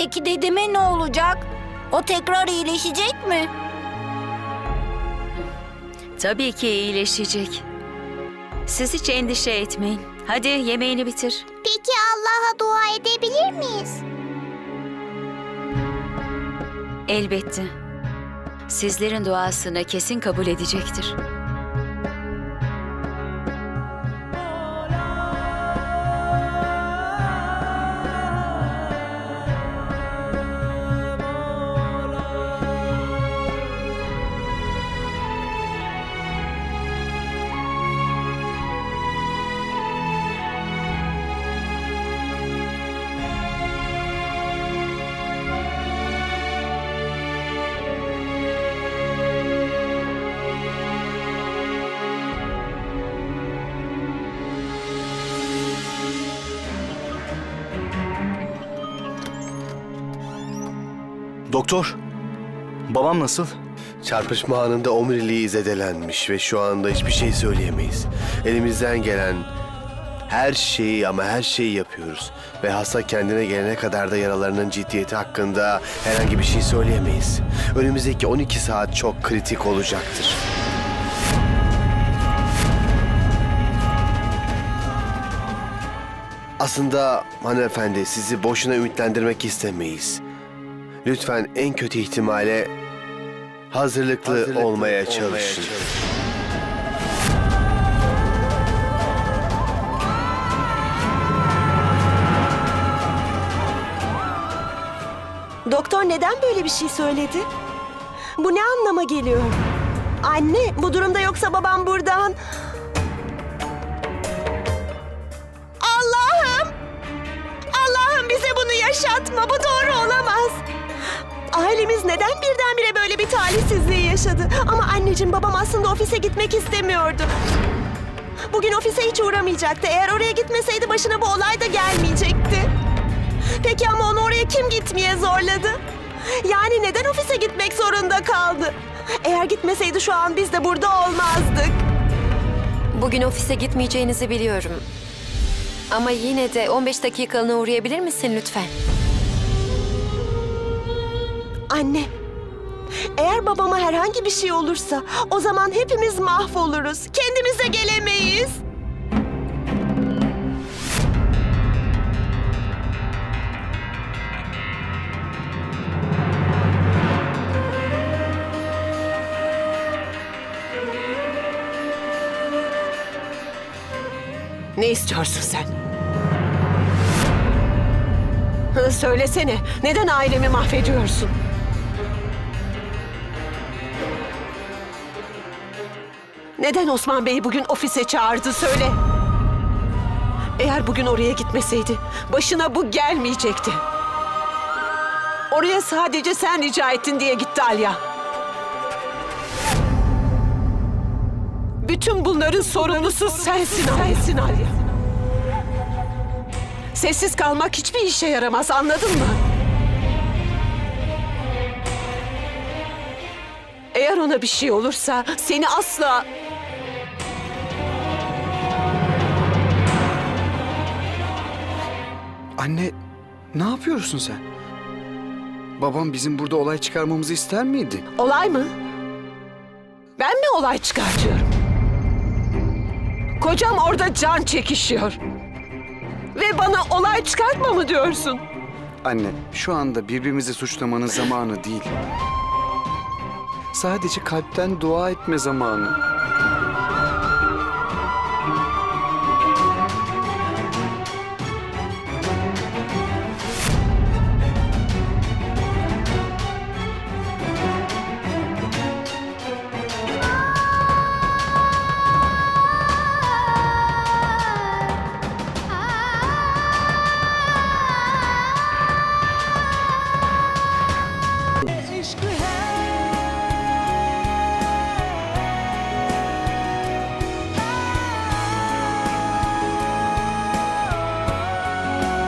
Peki dedeme ne olacak? O tekrar iyileşecek mi? Tabii ki iyileşecek. Siz hiç endişe etmeyin. Hadi yemeğini bitir. Peki Allah'a dua edebilir miyiz? Elbette. Sizlerin duasını kesin kabul edecektir. Doktor, babam nasıl? Çarpışma anında omuriliği zedelenmiş ve şu anda hiçbir şey söyleyemeyiz. Elimizden gelen her şeyi ama her şeyi yapıyoruz. Ve hasta kendine gelene kadar da yaralarının ciddiyeti hakkında herhangi bir şey söyleyemeyiz. Önümüzdeki 12 saat çok kritik olacaktır. Aslında hanımefendi sizi boşuna ümitlendirmek istemeyiz. Lütfen en kötü ihtimale hazırlıklı, olmaya çalışın. Doktor neden böyle bir şey söyledi? Bu ne anlama geliyor? Anne, bu durumda yoksa babam buradan... Ailemiz neden birdenbire böyle bir talihsizliği yaşadı? Ama anneciğim babam aslında ofise gitmek istemiyordu. Bugün ofise hiç uğramayacaktı. Eğer oraya gitmeseydi başına bu olay da gelmeyecekti. Peki ama onu oraya kim gitmeye zorladı? Yani neden ofise gitmek zorunda kaldı? Eğer gitmeseydi şu an biz de burada olmazdık. Bugün ofise gitmeyeceğinizi biliyorum. Ama yine de 15 dakikalığına uğrayabilir misin lütfen? Anne, eğer babama herhangi bir şey olursa o zaman hepimiz mahvoluruz. Kendimize gelemeyiz. Ne istiyorsun sen? Söylesene, neden ailemi mahvediyorsun? Neden Osman Bey'i bugün ofise çağırdı söyle. Eğer bugün oraya gitmeseydi başına bu gelmeyecekti. Oraya sadece sen rica ettin diye gitti Alya. Bütün bunların sorumlusu sensin. Sensin Alya. Sessiz kalmak hiçbir işe yaramaz anladın mı? Eğer ona bir şey olursa seni asla... Anne, ne yapıyorsun sen? Babam bizim burada olay çıkarmamızı ister miydi? Olay mı? Ben mi olay çıkartıyorum? Kocam orada can çekişiyor. Ve bana olay çıkartma mı diyorsun? Anne, şu anda birbirimizi suçlamanın zamanı değil. Sadece kalpten dua etme zamanı.